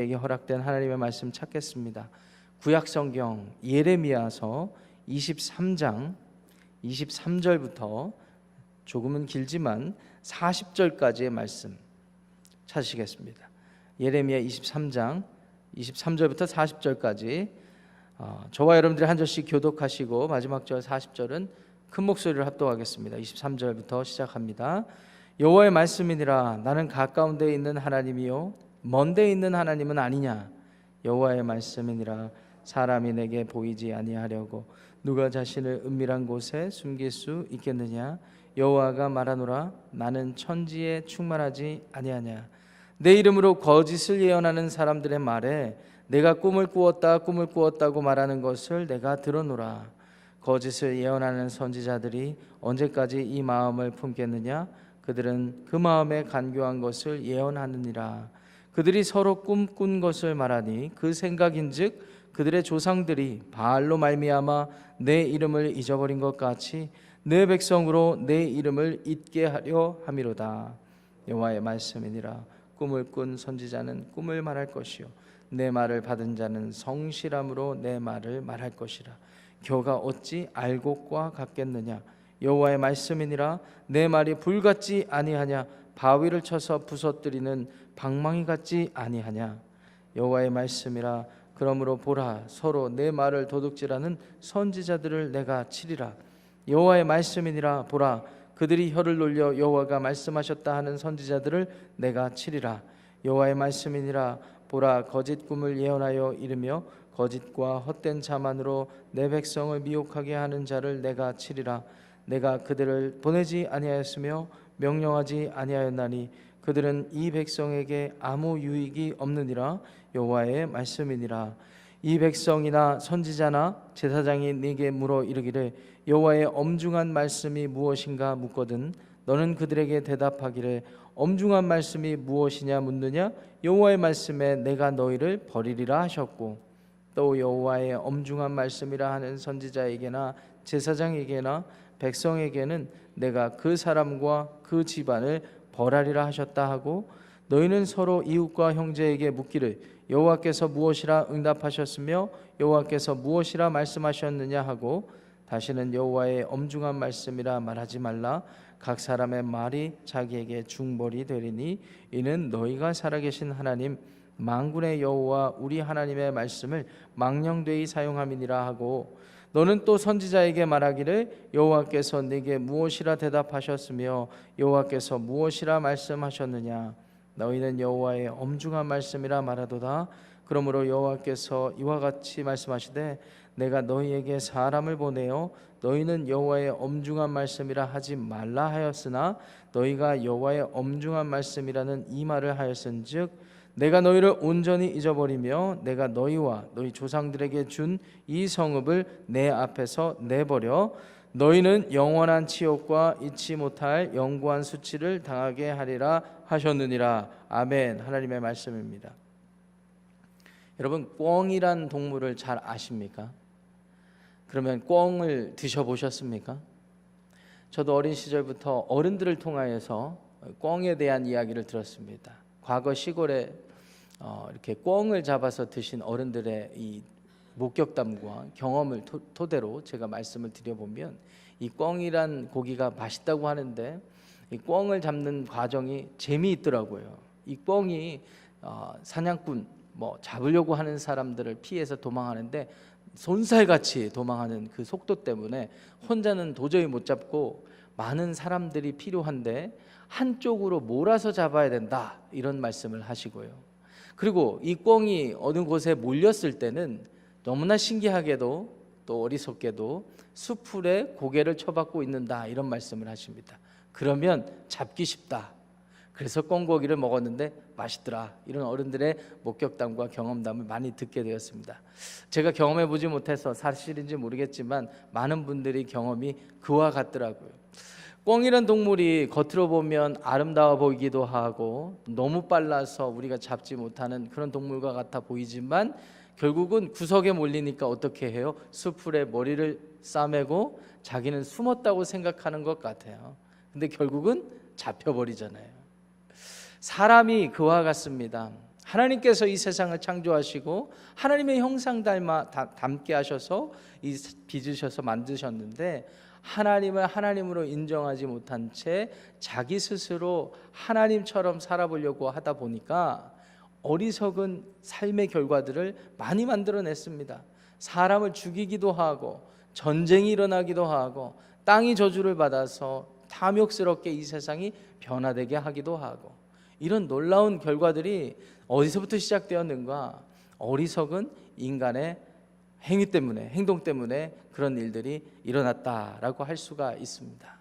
에게 허락된 하나님의 말씀 찾겠습니다. 구약 성경 예레미야서 23장 23절부터 조금은 길지만 40절까지의 말씀 찾으시겠습니다. 예레미야 23장 23절부터 40절까지 어, 저와 여러분들이 한 절씩 교독하시고 마지막 절 40절은 큰 목소리를 합독하겠습니다. 23절부터 시작합니다. 여호와의 말씀이니라 나는 가까운 데 있는 하나님이요 먼데 있는 하나님은 아니냐? 여호와의 말씀이니라. 사람이 내게 보이지 아니하려고 누가 자신을 은밀한 곳에 숨길 수 있겠느냐? 여호와가 말하노라. 나는 천지에 충만하지 아니하냐? 내 이름으로 거짓을 예언하는 사람들의 말에 내가 꿈을 꾸었다 꿈을 꾸었다고 말하는 것을 내가 들어노라. 거짓을 예언하는 선지자들이 언제까지 이 마음을 품겠느냐? 그들은 그 마음에 간교한 것을 예언하느니라 그들이 서로 꿈꾼 것을 말하니 그 생각인즉 그들의 조상들이 바알로 말미암아 내 이름을 잊어버린 것 같이 내 백성으로 내 이름을 잊게 하려 함이로다. 여호와의 말씀이니라. 꿈을 꾼 선지자는 꿈을 말할 것이요. 내 말을 받은 자는 성실함으로 내 말을 말할 것이라. 교가 어찌 알곡과 같겠느냐? 여호와의 말씀이니라. 내 말이 불 같지 아니하냐? 바위를 쳐서 부서뜨리는 방망이 같지 아니하냐? 여호와의 말씀이라 그러므로 보라 서로 내 말을 도둑질하는 선지자들을 내가 치리라. 여호와의 말씀이니라 보라 그들이 혀를 놀려 여호와가 말씀하셨다 하는 선지자들을 내가 치리라. 여호와의 말씀이니라 보라 거짓 꿈을 예언하여 이르며 거짓과 헛된 자만으로 내 백성을 미혹하게 하는 자를 내가 치리라. 내가 그들을 보내지 아니하였으며 명령하지 아니하였나니 그들은 이 백성에게 아무 유익이 없느니라 여호와의 말씀이니라. 이 백성이나 선지자나 제사장이 네게 물어 이르기를 여호와의 엄중한 말씀이 무엇인가 묻거든 너는 그들에게 대답하기를 엄중한 말씀이 무엇이냐 묻느냐 여호와의 말씀에 내가 너희를 버리리라 하셨고 또 여호와의 엄중한 말씀이라 하는 선지자에게나 제사장에게나 백성에게는 내가 그 사람과 그 집안을 벌하리라 하셨다 하고 너희는 서로 이웃과 형제에게 묻기를 여호와께서 무엇이라 응답하셨으며 여호와께서 무엇이라 말씀하셨느냐 하고 다시는 여호와의 엄중한 말씀이라 말하지 말라. 각 사람의 말이 자기에게 중벌이 되리니 이는 너희가 살아계신 하나님 만군의 여호와 우리 하나님의 말씀을 망령되이 사용함이니라 하고 너는 또 선지자에게 말하기를 여호와께서 네게 무엇이라 대답하셨으며 여호와께서 무엇이라 말씀하셨느냐? 너희는 여호와의 엄중한 말씀이라 말하도다. 그러므로 여호와께서 이와 같이 말씀하시되 내가 너희에게 사람을 보내어 너희는 여호와의 엄중한 말씀이라 하지 말라 하였으나 너희가 여호와의 엄중한 말씀이라는 이 말을 하였은즉 내가 너희를 온전히 잊어버리며 내가 너희와 너희 조상들에게 준 이 성읍을 내 앞에서 내버려 너희는 영원한 치욕과 잊지 못할 영구한 수치를 당하게 하리라 하셨느니라 아멘 하나님의 말씀입니다. 여러분 꿩이란 동물을 잘 아십니까? 그러면 꿩을 드셔 보셨습니까? 저도 어린 시절부터 어른들을 통하여서 꿩에 대한 이야기를 들었습니다. 과거 시골에 어, 이렇게 꿩을 잡아서 드신 어른들의 이 목격담과 경험을 토, 토대로 제가 말씀을 드려보면 이 꿩이란 고기가 맛있다고 하는데 이 꿩을 잡는 과정이 재미있더라고요. 이 꿩이 어, 사냥꾼 뭐 잡으려고 하는 사람들을 피해서 도망하는데 손살같이 도망하는 그 속도 때문에 혼자는 도저히 못 잡고 많은 사람들이 필요한데 한쪽으로 몰아서 잡아야 된다 이런 말씀을 하시고요. 그리고 이 꿩이 어느 곳에 몰렸을 때는 너무나 신기하게도 또 어리석게도 수풀에 고개를 쳐박고 있는다 이런 말씀을 하십니다. 그러면 잡기 쉽다. 그래서 꿩고기를 먹었는데 맛있더라. 이런 어른들의 목격담과 경험담을 많이 듣게 되었습니다. 제가 경험해 보지 못해서 사실인지 모르겠지만 많은 분들이 경험이 그와 같더라고요. 꿩이란 동물이 겉으로 보면 아름다워 보이기도 하고 너무 빨라서 우리가 잡지 못하는 그런 동물과 같아 보이지만 결국은 구석에 몰리니까 어떻게 해요? 수풀에 머리를 싸매고 자기는 숨었다고 생각하는 것 같아요. 근데 결국은 잡혀버리잖아요. 사람이 그와 같습니다. 하나님께서 이 세상을 창조하시고 하나님의 형상 닮아 다- 닮게 하셔서 이 빚으셔서 만드셨는데 하나님을 하나님으로 인정하지 못한 채 자기 스스로 하나님처럼 살아보려고 하다 보니까 어리석은 삶의 결과들을 많이 만들어냈습니다. 사람을 죽이기도 하고 전쟁이 일어나기도 하고 땅이 저주를 받아서 탐욕스럽게 이 세상이 변화되게 하기도 하고 이런 놀라운 결과들이 어디서부터 시작되었는가? 어리석은 인간의 행위 때문에 행동 때문에 그런 일들이 일어났다라고 할 수가 있습니다.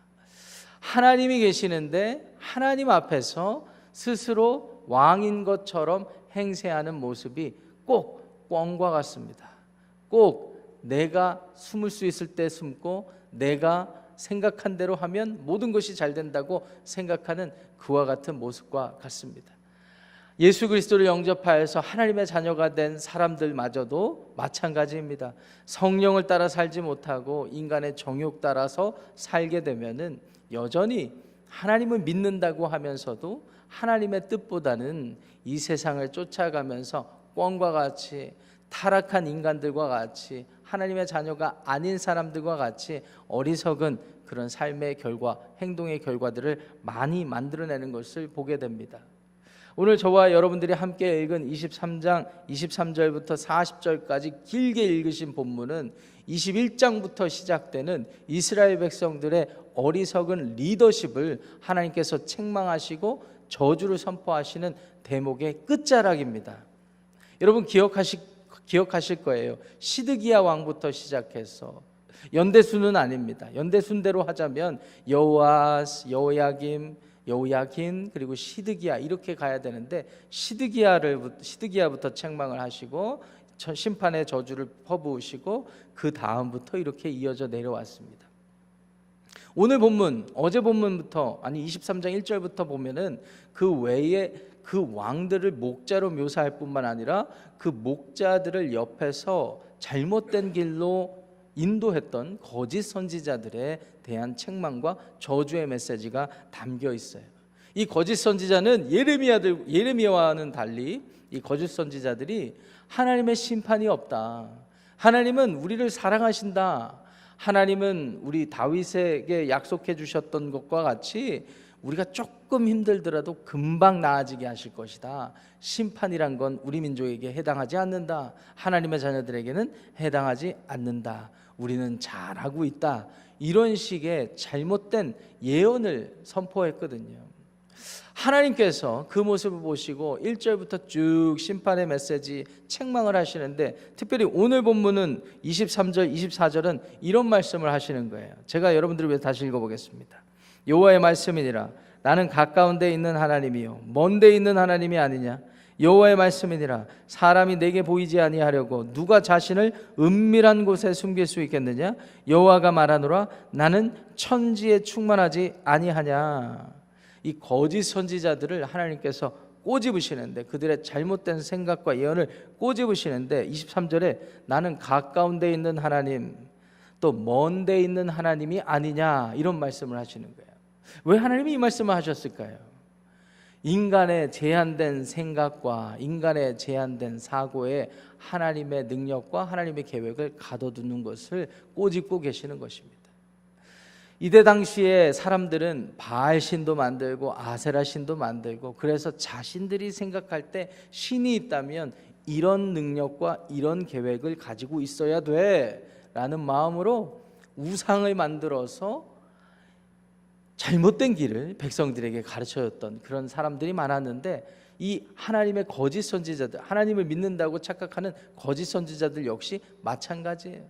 하나님이 계시는데 하나님 앞에서 스스로 왕인 것처럼 행세하는 모습이 꼭 꿩과 같습니다. 꼭 내가 숨을 수 있을 때 숨고 내가 생각한 대로 하면 모든 것이 잘 된다고 생각하는 그와 같은 모습과 같습니다. 예수 그리스도를 영접하여서 하나님의 자녀가 된 사람들마저도 마찬가지입니다. 성령을 따라 살지 못하고 인간의 정욕 따라서 살게 되면은 여전히 하나님을 믿는다고 하면서도 하나님의 뜻보다는 이 세상을 쫓아가면서 꿩과 같이 타락한 인간들과 같이 하나님의 자녀가 아닌 사람들과 같이 어리석은 그런 삶의 결과, 행동의 결과들을 많이 만들어내는 것을 보게 됩니다. 오늘 저와 여러분들이 함께 읽은 23장 23절부터 40절까지 길게 읽으신 본문은 21장부터 시작되는 이스라엘 백성들의 어리석은 리더십을 하나님께서 책망하시고 저주를 선포하시는 대목의 끝자락입니다. 여러분 기억하시, 기억하실 거예요. 시드기야 왕부터 시작해서 연대수는 아닙니다. 연대순대로 하자면 여호아스, 여호야김, 여호야긴 그리고 시드기야 이렇게 가야 되는데 시드기야를 시드기야부터 책망을 하시고 저- 심판의 저주를 퍼부으시고 그 다음부터 이렇게 이어져 내려왔습니다. 오늘 본문 어제 본문부터 아니 23장 1절부터 보면은 그 외에 그 왕들을 목자로 묘사할 뿐만 아니라 그 목자들을 옆에서 잘못된 길로 인도했던 거짓 선지자들에 대한 책망과 저주의 메시지가 담겨 있어요. 이 거짓 선지자는 예레미야들 예레미야와는 달리 이 거짓 선지자들이 하나님의 심판이 없다. 하나님은 우리를 사랑하신다. 하나님은 우리 다윗에게 약속해 주셨던 것과 같이 우리가 조금 힘들더라도 금방 나아지게 하실 것이다. 심판이란 건 우리 민족에게 해당하지 않는다. 하나님의 자녀들에게는 해당하지 않는다. 우리는 잘하고 있다. 이런 식의 잘못된 예언을 선포했거든요. 하나님께서 그 모습을 보시고 1절부터 쭉 심판의 메시지 책망을 하시는데 특별히 오늘 본문은 23절, 24절은 이런 말씀을 하시는 거예요. 제가 여러분들을 위해 다시 읽어보겠습니다. 여호와의 말씀이니라 나는 가까운 데 있는 하나님이요 먼 데 있는 하나님이 아니냐 여호와의 말씀이니라 사람이 내게 보이지 아니하려고 누가 자신을 은밀한 곳에 숨길 수 있겠느냐 여호와가 말하노라 나는 천지에 충만하지 아니하냐 이 거짓 선지자들을 하나님께서 꼬집으시는데 그들의 잘못된 생각과 예언을 꼬집으시는데 23절에 나는 가까운 데 있는 하나님 또 먼 데 있는 하나님이 아니냐 이런 말씀을 하시는 거예요. 왜 하나님이 이 말씀을 하셨을까요? 인간의 제한된 생각과 인간의 제한된 사고에 하나님의 능력과 하나님의 계획을 가둬두는 것을 꼬집고 계시는 것입니다. 이때 당시에 사람들은 바알 신도 만들고 아세라 신도 만들고 그래서 자신들이 생각할 때 신이 있다면 이런 능력과 이런 계획을 가지고 있어야 돼라는 마음으로 우상을 만들어서 잘못된 길을 백성들에게 가르쳐줬던 그런 사람들이 많았는데 이 하나님의 거짓 선지자들 하나님을 믿는다고 착각하는 거짓 선지자들 역시 마찬가지예요.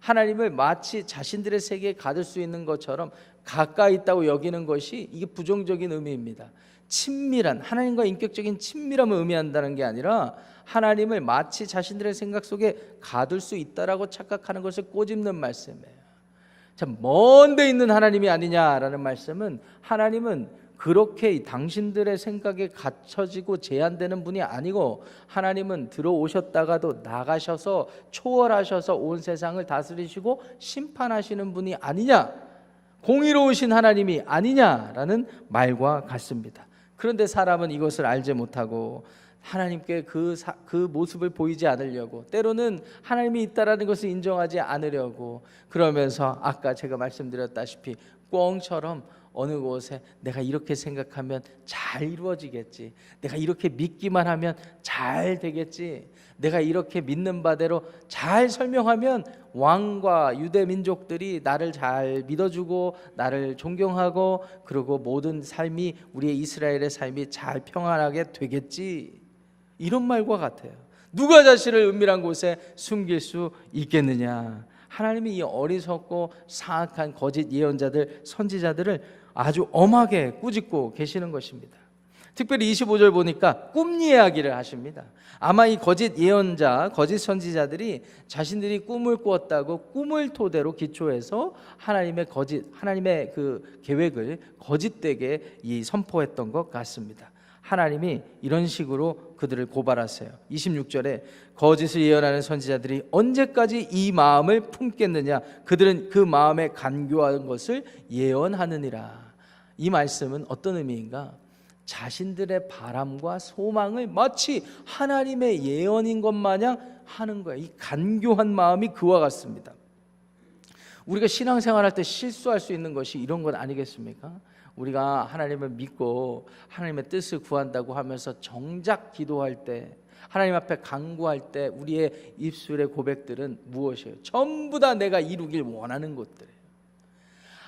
하나님을 마치 자신들의 세계에 가둘 수 있는 것처럼 가까이 있다고 여기는 것이 이게 부정적인 의미입니다. 친밀한 하나님과 인격적인 친밀함을 의미한다는 게 아니라 하나님을 마치 자신들의 생각 속에 가둘 수 있다라고 착각하는 것을 꼬집는 말씀이에요. 참 먼데 있는 하나님이 아니냐라는 말씀은 하나님은 그렇게 당신들의 생각에 갇혀지고 제한되는 분이 아니고 하나님은 들어오셨다가도 나가셔서 초월하셔서 온 세상을 다스리시고 심판하시는 분이 아니냐 공의로우신 하나님이 아니냐라는 말과 같습니다. 그런데 사람은 이것을 알지 못하고 하나님께 그, 사, 그 모습을 보이지 않으려고 때로는 하나님이 있다라는 것을 인정하지 않으려고 그러면서 아까 제가 말씀드렸다시피 꿩처럼 어느 곳에 내가 이렇게 생각하면 잘 이루어지겠지. 내가 이렇게 믿기만 하면 잘 되겠지. 내가 이렇게 믿는 바대로 잘 설명하면 왕과 유대 민족들이 나를 잘 믿어주고 나를 존경하고 그리고 모든 삶이 우리의 이스라엘의 삶이 잘 평안하게 되겠지. 이런 말과 같아요. 누가 자신을 은밀한 곳에 숨길 수 있겠느냐? 하나님이 이 어리석고 사악한 거짓 예언자들, 선지자들을 아주 엄하게 꾸짖고 계시는 것입니다. 특별히 25절 보니까 꿈 이야기를 하십니다. 아마 이 거짓 예언자, 거짓 선지자들이 자신들이 꿈을 꾸었다고 꿈을 토대로 기초해서 하나님의 거짓, 하나님의 그 계획을 거짓되게 이 선포했던 것 같습니다. 하나님이 이런 식으로 그들을 고발하세요. 26절에 거짓을 예언하는 선지자들이 언제까지 이 마음을 품겠느냐? 그들은 그 마음에 간교한 것을 예언하느니라. 이 말씀은 어떤 의미인가? 자신들의 바람과 소망을 마치 하나님의 예언인 것 마냥 하는 거예요. 이 간교한 마음이 그와 같습니다. 우리가 신앙생활할 때 실수할 수 있는 것이 이런 것 아니겠습니까? 우리가 하나님을 믿고 하나님의 뜻을 구한다고 하면서 정작 기도할 때 하나님 앞에 간구할 때 우리의 입술의 고백들은 무엇이에요? 전부 다 내가 이루길 원하는 것들이에요.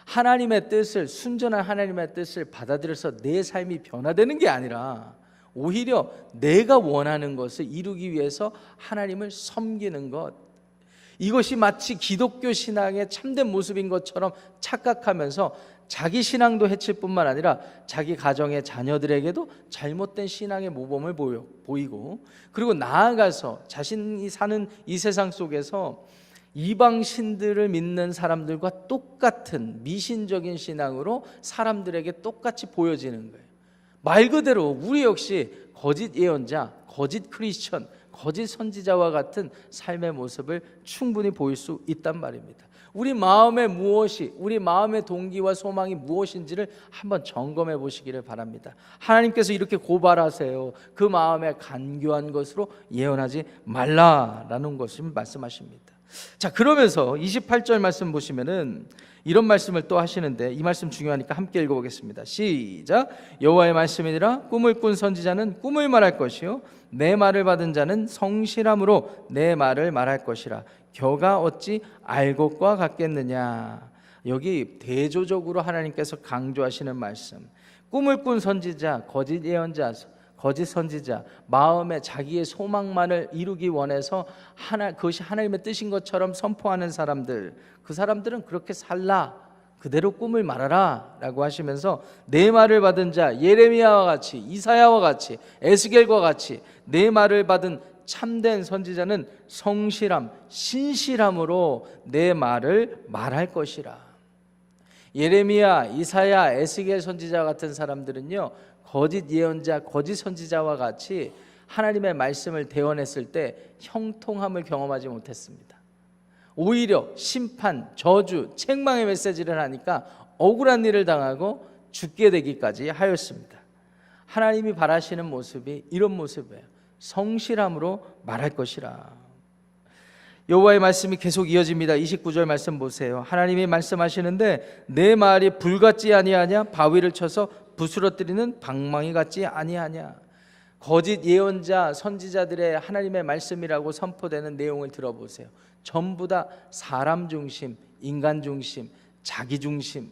하나님의 뜻을 순전한 하나님의 뜻을 받아들여서 내 삶이 변화되는 게 아니라 오히려 내가 원하는 것을 이루기 위해서 하나님을 섬기는 것 이것이 마치 기독교 신앙의 참된 모습인 것처럼 착각하면서 자기 신앙도 해칠 뿐만 아니라 자기 가정의 자녀들에게도 잘못된 신앙의 모범을 보여, 보이고 그리고 나아가서 자신이 사는 이 세상 속에서 이방 신들을 믿는 사람들과 똑같은 미신적인 신앙으로 사람들에게 똑같이 보여지는 거예요. 말 그대로 우리 역시 거짓 예언자, 거짓 크리스천, 거짓 선지자와 같은 삶의 모습을 충분히 보일 수 있단 말입니다. 우리 마음의 무엇이, 우리 마음의 동기와 소망이 무엇인지를 한번 점검해 보시기를 바랍니다. 하나님께서 이렇게 고발하세요. 그 마음에 간교한 것으로 예언하지 말라라는 것을 말씀하십니다. 자, 그러면서 28절 말씀 보시면은 이런 말씀을 또 하시는데 이 말씀 중요하니까 함께 읽어 보겠습니다. 시작. 여호와의 말씀이니라 꿈을 꾼 선지자는 꿈을 말할 것이요 내 말을 받은 자는 성실함으로 내 말을 말할 것이라. 겨가 어찌 알 것과 같겠느냐. 여기 대조적으로 하나님께서 강조하시는 말씀. 꿈을 꾼 선지자, 거짓 예언자, 거짓 선지자, 마음에 자기의 소망만을 이루기 원해서 하나 그것이 하나님의 뜻인 것처럼 선포하는 사람들, 그 사람들은 그렇게 살라. 그대로 꿈을 말하라라고 하시면서 내 말을 받은 자 예레미야와 같이 이사야와 같이 에스겔과 같이 내 말을 받은 참된 선지자는 성실함, 신실함으로 내 말을 말할 것이라. 예레미야, 이사야, 에스겔 선지자 같은 사람들은요 거짓 예언자, 거짓 선지자와 같이 하나님의 말씀을 대언했을 때 형통함을 경험하지 못했습니다. 오히려 심판, 저주, 책망의 메시지를 하니까 억울한 일을 당하고 죽게 되기까지 하였습니다. 하나님이 바라시는 모습이 이런 모습이에요. 성실함으로 말할 것이라. 여호와의 말씀이 계속 이어집니다. 29절 말씀 보세요. 하나님이 말씀하시는데 내 말이 불같지 아니하냐 바위를 쳐서 부스러뜨리는 방망이 같지 아니하냐. 거짓 예언자 선지자들의 하나님의 말씀이라고 선포되는 내용을 들어보세요. 전부 다 사람 중심, 인간 중심, 자기 중심.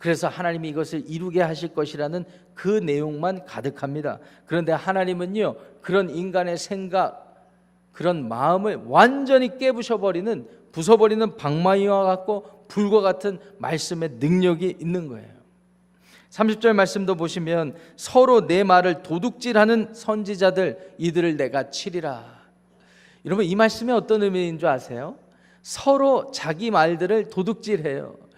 그래서 하나님이 이것을 이루게 하실 것이라는 그 내용만 가득합니다. 그런데 하나님은요, 그런 인간의 생각, 그런 마음을 완전히 깨부셔 버리는, 부숴버리는 방망이와 같고 불과 같은 말씀의 능력이 있는 거예요. 30절 말씀도 보시면 서로 내 말을 도둑질하는 선지자들 이들을 내가 치리라. 여러분 이 말씀이 어떤 의미인 줄 아세요? 서로 자기 말들을 도둑질해요.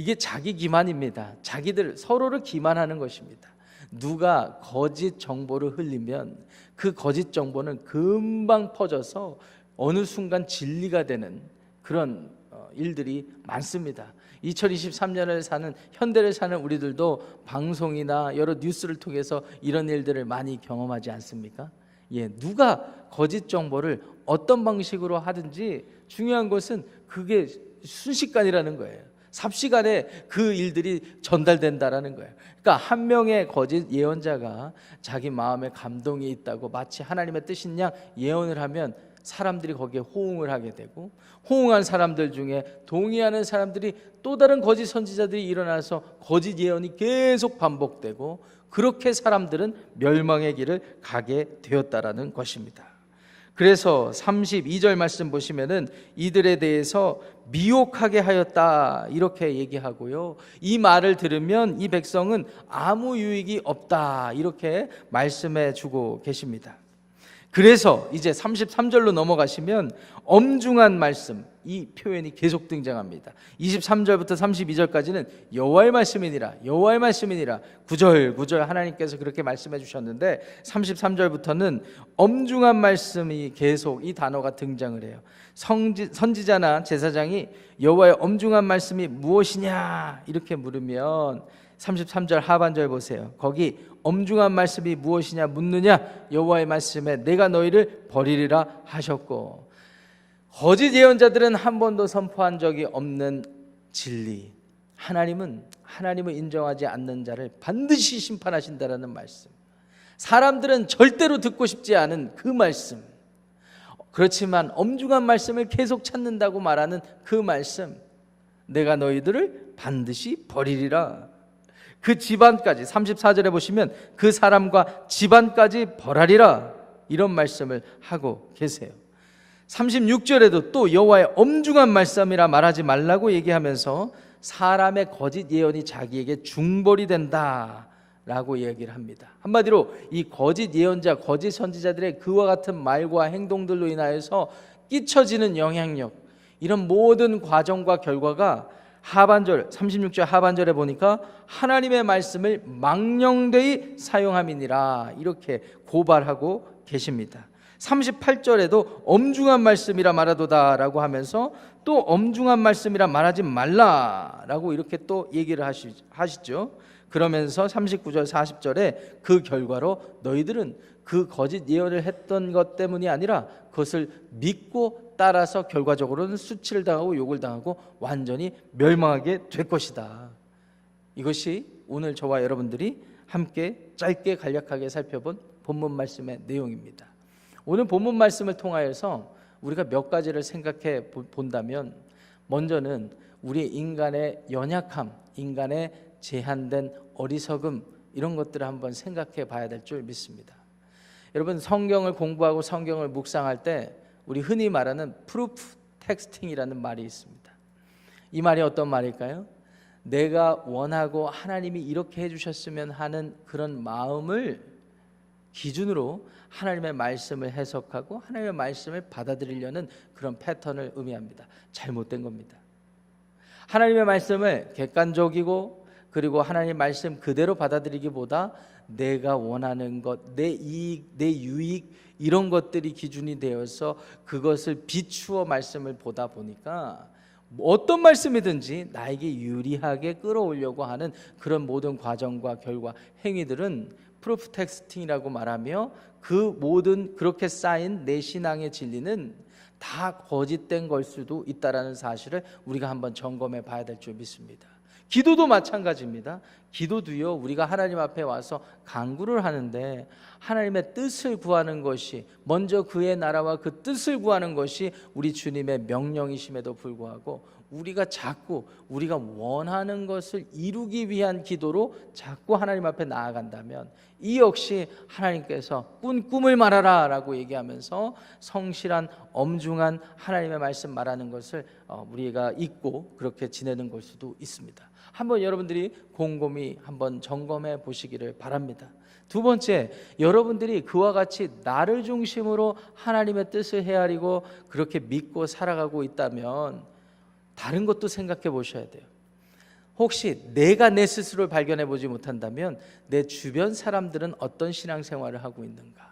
이게 자기 기만입니다. 자기들 서로를 기만하는 것입니다. 누가 거짓 정보를 흘리면 그 거짓 정보는 금방 퍼져서 어느 순간 진리가 되는 그런 어, 일들이 많습니다. 2023년을 사는 현대를 사는 우리들도 방송이나 여러 뉴스를 통해서 이런 일들을 많이 경험하지 않습니까? 예, 누가 거짓 정보를 어떤 방식으로 하든지 중요한 것은 그게 순식간이라는 거예요. 삽시간에 그 일들이 전달된다라는 거예요. 그러니까 한 명의 거짓 예언자가 자기 마음에 감동이 있다고 마치 하나님의 뜻인 양 예언을 하면 사람들이 거기에 호응을 하게 되고 호응한 사람들 중에 동의하는 사람들이 또 다른 거짓 선지자들이 일어나서 거짓 예언이 계속 반복되고 그렇게 사람들은 멸망의 길을 가게 되었다라는 것입니다. 그래서 32절 말씀 보시면은 이들에 대해서 미혹하게 하였다 이렇게 얘기하고요. 이 말을 들으면 이 백성은 아무 유익이 없다 이렇게 말씀해 주고 계십니다. 그래서 이제 33절로 넘어가시면 엄중한 말씀 이 표현이 계속 등장합니다. 23절부터 32절까지는 여호와의 말씀이니라 여호와의 말씀이니라 구절 구절 하나님께서 그렇게 말씀해 주셨는데 33절부터는 엄중한 말씀이 계속 이 단어가 등장을 해요. 성지, 선지자나 제사장이 여호와의 엄중한 말씀이 무엇이냐 이렇게 물으면 33절 하반절 보세요. 거기 엄중한 말씀이 무엇이냐 묻느냐 여호와의 말씀에 내가 너희를 버리리라 하셨고 거짓 예언자들은 한 번도 선포한 적이 없는 진리. 하나님은 하나님을 인정하지 않는 자를 반드시 심판하신다라는 말씀. 사람들은 절대로 듣고 싶지 않은 그 말씀. 그렇지만 엄중한 말씀을 계속 찾는다고 말하는 그 말씀. 내가 너희들을 반드시 버리리라. 그 집안까지 34절에 보시면 그 사람과 집안까지 벌하리라. 이런 말씀을 하고 계세요. 36절에도 또 여호와의 엄중한 말씀이라 말하지 말라고 얘기하면서 사람의 거짓 예언이 자기에게 중벌이 된다 라고 얘기를 합니다. 한마디로 이 거짓 예언자, 거짓 선지자들의 그와 같은 말과 행동들로 인하여서 끼쳐지는 영향력 이런 모든 과정과 결과가 하반절 36절 하반절에 보니까 하나님의 말씀을 망령되이 사용함이니라 이렇게 고발하고 계십니다. 38절에도 엄중한 말씀이라 말하도다라고 하면서 또 엄중한 말씀이라 말하지 말라라고 이렇게 또 얘기를 하시, 하시죠. 그러면서 39절 40절에 그 결과로 너희들은 그 거짓 예언을 했던 것 때문이 아니라 그것을 믿고 따라서 결과적으로는 수치를 당하고 욕을 당하고 완전히 멸망하게 될 것이다. 이것이 오늘 저와 여러분들이 함께 짧게 간략하게 살펴본 본문 말씀의 내용입니다. 오늘 본문 말씀을 통하여서 우리가 몇 가지를 생각해 본다면 먼저는 우리 인간의 연약함, 인간의 제한된 어리석음 이런 것들을 한번 생각해 봐야 될 줄 믿습니다. 여러분 성경을 공부하고 성경을 묵상할 때 우리 흔히 말하는 프루프 텍스팅이라는 말이 있습니다. 이 말이 어떤 말일까요? 내가 원하고 하나님이 이렇게 해주셨으면 하는 그런 마음을 기준으로 하나님의 말씀을 해석하고 하나님의 말씀을 받아들이려는 그런 패턴을 의미합니다. 잘못된 겁니다. 하나님의 말씀을 객관적이고 그리고 하나님의 말씀 그대로 받아들이기보다 내가 원하는 것, 내 이익, 내 유익 이런 것들이 기준이 되어서 그것을 비추어 말씀을 보다 보니까 어떤 말씀이든지 나에게 유리하게 끌어오려고 하는 그런 모든 과정과 결과 행위들은 프로프 텍스팅이라고 말하며 그 모든 그렇게 쌓인 내 신앙의 진리는 다 거짓된 걸 수도 있다라는 사실을 우리가 한번 점검해 봐야 될 줄 믿습니다. 기도도 마찬가지입니다. 기도도요, 우리가 하나님 앞에 와서 강구를 하는데 하나님의 뜻을 구하는 것이 먼저 그의 나라와 그 뜻을 구하는 것이 우리 주님의 명령이심에도 불구하고 우리가 자꾸 우리가 원하는 것을 이루기 위한 기도로 자꾸 하나님 앞에 나아간다면 이 역시 하나님께서 꾼 꿈을 말하라라고 얘기하면서 성실한 엄중한 하나님의 말씀 말하는 것을 어, 우리가 잊고 그렇게 지내는 걸 수도 있습니다. 한번 여러분들이 곰곰이 한번 점검해 보시기를 바랍니다. 두 번째, 여러분들이 그와 같이 나를 중심으로 하나님의 뜻을 헤아리고 그렇게 믿고 살아가고 있다면 다른 것도 생각해 보셔야 돼요. 혹시 내가 내 스스로를 발견해 보지 못한다면 내 주변 사람들은 어떤 신앙생활을 하고 있는가?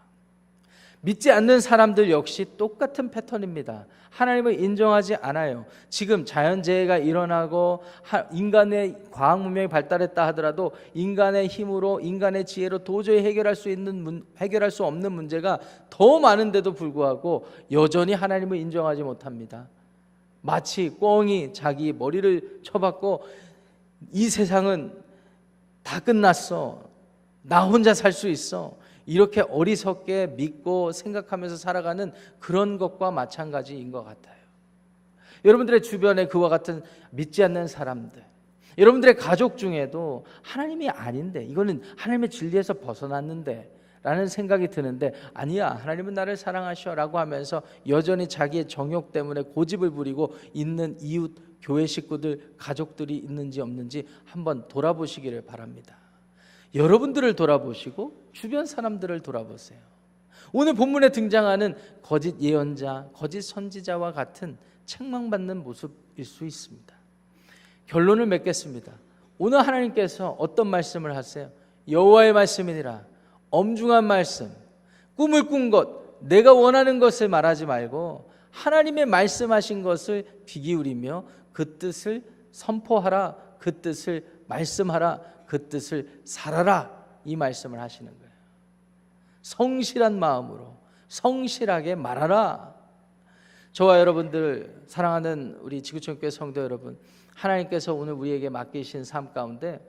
믿지 않는 사람들 역시 똑같은 패턴입니다. 하나님을 인정하지 않아요. 지금 자연재해가 일어나고 하- 인간의 과학 문명이 발달했다 하더라도 인간의 힘으로 인간의 지혜로 도저히 해결할 수 있는 문, 해결할 수 없는 문제가 더 많은데도 불구하고 여전히 하나님을 인정하지 못합니다. 마치 꿩이 자기 머리를 쳐박고 이 세상은 다 끝났어. 나 혼자 살 수 있어. 이렇게 어리석게 믿고 생각하면서 살아가는 그런 것과 마찬가지인 것 같아요. 여러분들의 주변에 그와 같은 믿지 않는 사람들, 여러분들의 가족 중에도 하나님이 아닌데, 이거는 하나님의 진리에서 벗어났는데, 라는 생각이 드는데, 아니야, 하나님은 나를 사랑하셔 라고 하면서 여전히 자기의 정욕 때문에 고집을 부리고 있는 이웃, 교회 식구들, 가족들이 있는지 없는지 한번 돌아보시기를 바랍니다. 여러분들을 돌아보시고 주변 사람들을 돌아보세요. 오늘 본문에 등장하는 거짓 예언자, 거짓 선지자와 같은 책망받는 모습일 수 있습니다. 결론을 맺겠습니다. 오늘 하나님께서 어떤 말씀을 하세요? 여호와의 말씀이니라. 엄중한 말씀. 꿈을 꾼 것, 내가 원하는 것을 말하지 말고 하나님의 말씀하신 것을 귀 기울이며 그 뜻을 선포하라. 그 뜻을 말씀하라. 그 뜻을 살아라. 이 말씀을 하시는 거예요. 성실한 마음으로 성실하게 말하라. 저와 여러분들 사랑하는 우리 지구촌 교회 성도 여러분, 하나님께서 오늘 우리에게 맡기신 삶 가운데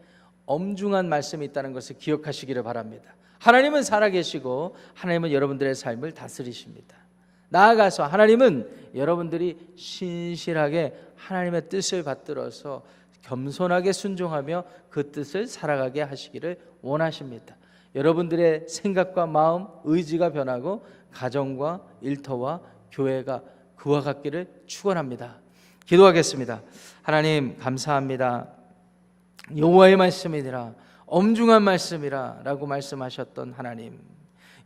엄중한 말씀이 있다는 것을 기억하시기를 바랍니다. 하나님은 살아계시고 하나님은 여러분들의 삶을 다스리십니다. 나아가서 하나님은 여러분들이 신실하게 하나님의 뜻을 받들어서 겸손하게 순종하며 그 뜻을 살아가게 하시기를 원하십니다. 여러분들의 생각과 마음, 의지가 변하고 가정과 일터와 교회가 그와 같기를 축원합니다. 기도하겠습니다. 하나님 감사합니다. 여호와의 말씀이니라 엄중한 말씀이라라고 말씀하셨던 하나님.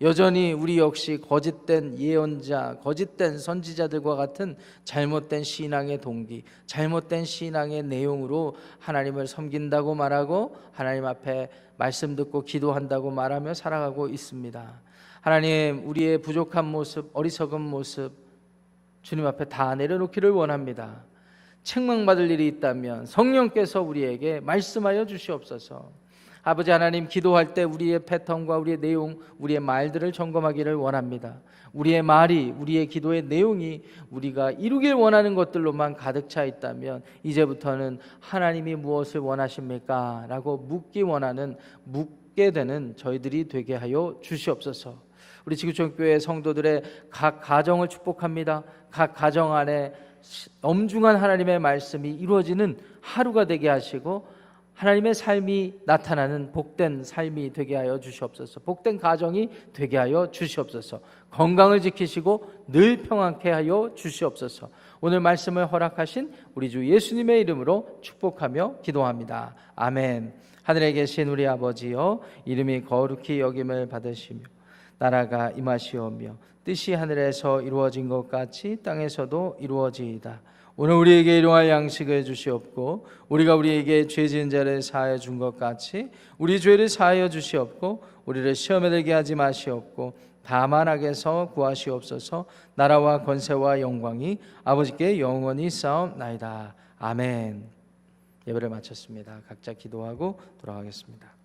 여전히 우리 역시 거짓된 예언자, 거짓된 선지자들과 같은 잘못된 신앙의 동기, 잘못된 신앙의 내용으로 하나님을 섬긴다고 말하고 하나님 앞에 말씀 듣고 기도한다고 말하며 살아가고 있습니다. 하나님, 우리의 부족한 모습, 어리석은 모습 주님 앞에 다 내려놓기를 원합니다. 책망받을 일이 있다면 성령께서 우리에게 말씀하여 주시옵소서. 아버지 하나님 기도할 때 우리의 패턴과 우리의 내용, 우리의 말들을 점검하기를 원합니다. 우리의 말이, 우리의 기도의 내용이 우리가 이루길 원하는 것들로만 가득 차 있다면 이제부터는 하나님이 무엇을 원하십니까? 라고 묻기 원하는 묻게 되는 저희들이 되게 하여 주시옵소서. 우리 지구촌 교회 성도들의 각 가정을 축복합니다. 각 가정 안에 엄중한 하나님의 말씀이 이루어지는 하루가 되게 하시고 하나님의 삶이 나타나는 복된 삶이 되게 하여 주시옵소서. 복된 가정이 되게 하여 주시옵소서. 건강을 지키시고 늘 평안케 하여 주시옵소서. 오늘 말씀을 허락하신 우리 주 예수님의 이름으로 축복하며 기도합니다. 아멘. 하늘에 계신 우리 아버지여 이름이 거룩히 여김을 받으시며 나라가 임하시오며 뜻이 하늘에서 이루어진 것 같이 땅에서도 이루어지이다. 오늘 우리에게 일용할 양식을 주시옵고 우리가 우리에게 죄 지은 자를 사하여 준 것 같이 우리 죄를 사하여 주시옵고 우리를 시험에 들게 하지 마시옵고 다만 악에서 구하시옵소서. 나라와 권세와 영광이 아버지께 영원히 싸움나이다. 아멘. 예배를 마쳤습니다. 각자 기도하고 돌아가겠습니다